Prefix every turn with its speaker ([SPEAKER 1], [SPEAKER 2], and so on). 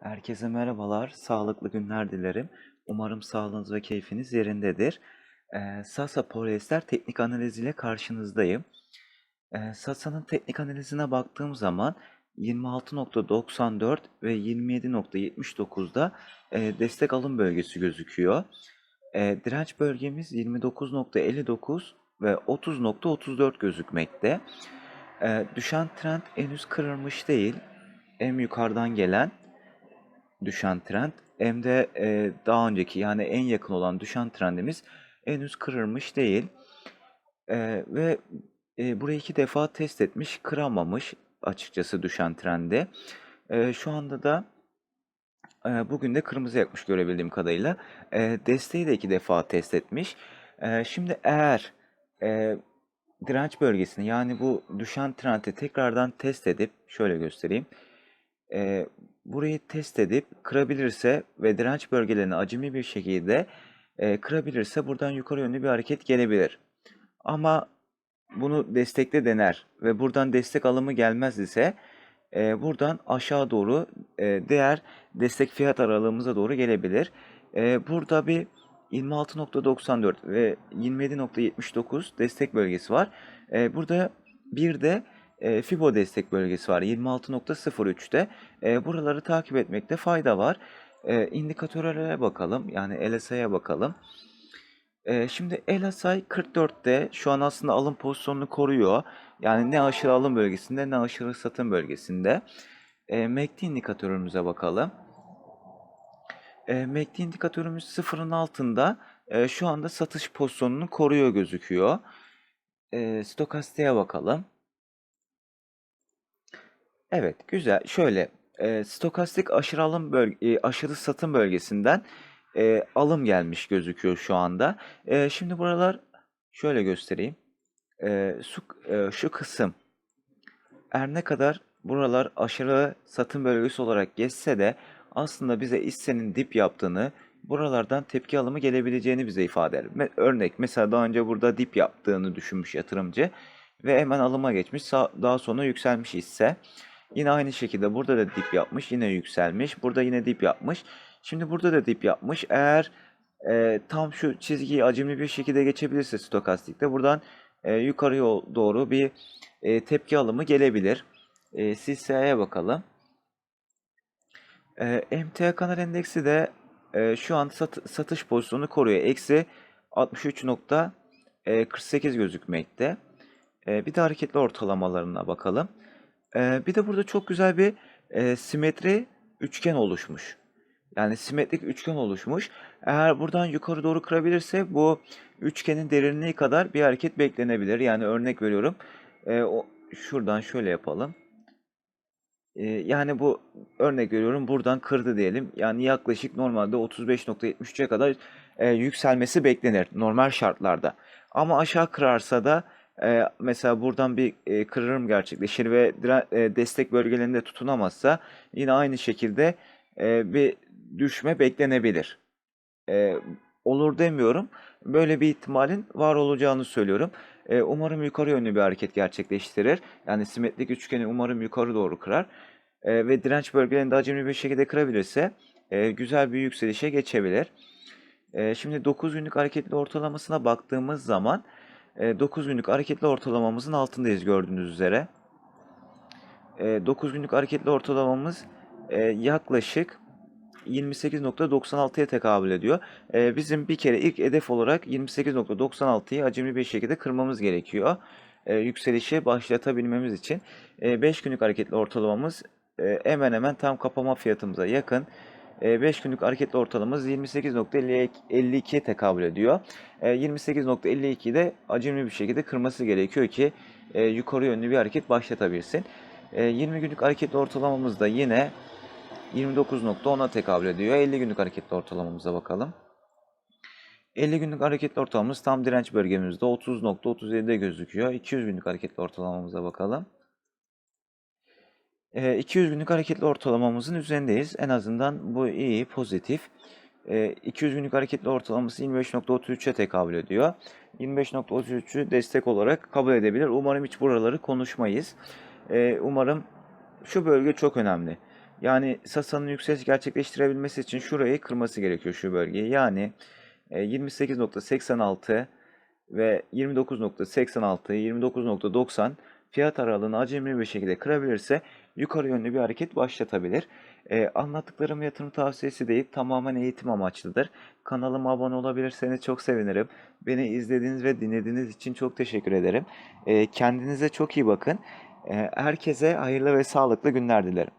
[SPEAKER 1] Herkese merhabalar, sağlıklı günler dilerim. Umarım sağlığınız ve keyfiniz yerindedir. Eee, Sasa Polyester teknik analiziyle karşınızdayım. Eee, Sasa'nın teknik analizine baktığım zaman 26.94 ve 27.79'da eee, destek alım bölgesi gözüküyor. Eee, direnç bölgemiz 29.59 ve 30.34 gözükmekte. Eee, düşen trend henüz kırılmış değil. Hem yukarıdan gelen düşen trend hem de e, daha önceki yani en yakın olan düşen trendimiz henüz kırılmış değil. E, ve e, burayı iki defa test etmiş, kıramamış açıkçası düşen trendi. E, şu anda da e, bugün de kırmızı yakmış görebildiğim kadarıyla. E, desteği de iki defa test etmiş. E, şimdi eğer e, direnç bölgesini yani bu düşen trendi tekrardan test edip şöyle göstereyim. E, burayı test edip kırabilirse ve direnç bölgelerini acemi bir şekilde e, kırabilirse buradan yukarı yönlü bir hareket gelebilir. Ama bunu destekle dener ve buradan destek alımı gelmez ise e, buradan aşağı doğru e, değer destek fiyat aralığımıza doğru gelebilir. E, burada bir 26.94 ve 27.79 destek bölgesi var. E, burada bir de e, Fibo destek bölgesi var 26.03'te. E, buraları takip etmekte fayda var. E, indikatörlere bakalım. Yani LSI'ye bakalım. E, şimdi LSI 44'te şu an aslında alım pozisyonunu koruyor. Yani ne aşırı alım bölgesinde ne aşırı satım bölgesinde. E, MACD indikatörümüze bakalım. E, MACD indikatörümüz sıfırın altında. E, şu anda satış pozisyonunu koruyor gözüküyor. E, bakalım. Evet, güzel. Şöyle, e, stokastik aşırı alım bölge, e, aşırı satım bölgesinden e, alım gelmiş gözüküyor şu anda. E, şimdi buralar şöyle göstereyim. E, şu, e, şu kısım her ne kadar buralar aşırı satım bölgesi olarak geçse de aslında bize hissenin dip yaptığını, buralardan tepki alımı gelebileceğini bize ifade eder. Örnek mesela daha önce burada dip yaptığını düşünmüş yatırımcı ve hemen alıma geçmiş. Daha sonra yükselmiş hisse. Yine aynı şekilde burada da dip yapmış, yine yükselmiş. Burada yine dip yapmış. Şimdi burada da dip yapmış. Eğer e, tam şu çizgiyi acemli bir şekilde geçebilirse stokastikte buradan e, yukarıya doğru bir e, tepki alımı gelebilir. E, CSI'ye bakalım. E, MTA kanal endeksi de e, şu an sat- satış pozisyonu koruyor. Eksi 63.48 gözükmekte. E, bir de hareketli ortalamalarına bakalım. Bir de burada çok güzel bir e, simetri üçgen oluşmuş. Yani simetrik üçgen oluşmuş. Eğer buradan yukarı doğru kırabilirse bu üçgenin derinliği kadar bir hareket beklenebilir. Yani örnek veriyorum. E, o, şuradan şöyle yapalım. E, yani bu örnek veriyorum buradan kırdı diyelim. Yani yaklaşık normalde 35.73'e kadar e, yükselmesi beklenir normal şartlarda. Ama aşağı kırarsa da e, mesela buradan bir e, kırılım gerçekleşir ve e, destek bölgelerinde tutunamazsa yine aynı şekilde e, bir düşme beklenebilir. E, olur demiyorum. Böyle bir ihtimalin var olacağını söylüyorum. E, umarım yukarı yönlü bir hareket gerçekleştirir. Yani simetrik üçgeni umarım yukarı doğru kırar. E, ve direnç bölgelerini de acemli bir şekilde kırabilirse e, güzel bir yükselişe geçebilir. E, şimdi 9 günlük hareketli ortalamasına baktığımız zaman 9 günlük hareketli ortalamamızın altındayız gördüğünüz üzere. E, 9 günlük hareketli ortalamamız e, yaklaşık 28.96'ya tekabül ediyor. E, bizim bir kere ilk hedef olarak 28.96'yı acemli bir şekilde kırmamız gerekiyor. E, yükselişi başlatabilmemiz için. E, 5 günlük hareketli ortalamamız e, hemen hemen tam kapama fiyatımıza yakın. 5 günlük hareketli ortalamamız 28.52'ye tekabül ediyor. E, 28.52'yi de acemli bir şekilde kırması gerekiyor ki e, yukarı yönlü bir hareket başlatabilsin. E, 20 günlük hareketli ortalamamız da yine 29.10'a tekabül ediyor. 50 günlük hareketli ortalamamıza bakalım. 50 günlük hareketli ortalamamız tam direnç bölgemizde 30.37'de gözüküyor. 200 günlük hareketli ortalamamıza bakalım. Ee, 200 günlük hareketli ortalamamızın üzerindeyiz. En azından bu iyi, pozitif. Ee, 200 günlük hareketli ortalaması 25.33'e tekabül ediyor. 25.33'ü destek olarak kabul edebilir. Umarım hiç buraları konuşmayız. Ee, umarım şu bölge çok önemli. Yani Sasa'nın yükseliş gerçekleştirebilmesi için şurayı kırması gerekiyor şu bölgeyi. Yani e, 28.86 ve 29.86, 29.90 fiyat aralığını acemili bir şekilde kırabilirse yukarı yönlü bir hareket başlatabilir. E, anlattıklarım yatırım tavsiyesi değil, tamamen eğitim amaçlıdır. Kanalıma abone olabilirseniz çok sevinirim. Beni izlediğiniz ve dinlediğiniz için çok teşekkür ederim. E, kendinize çok iyi bakın. E, herkese hayırlı ve sağlıklı günler dilerim.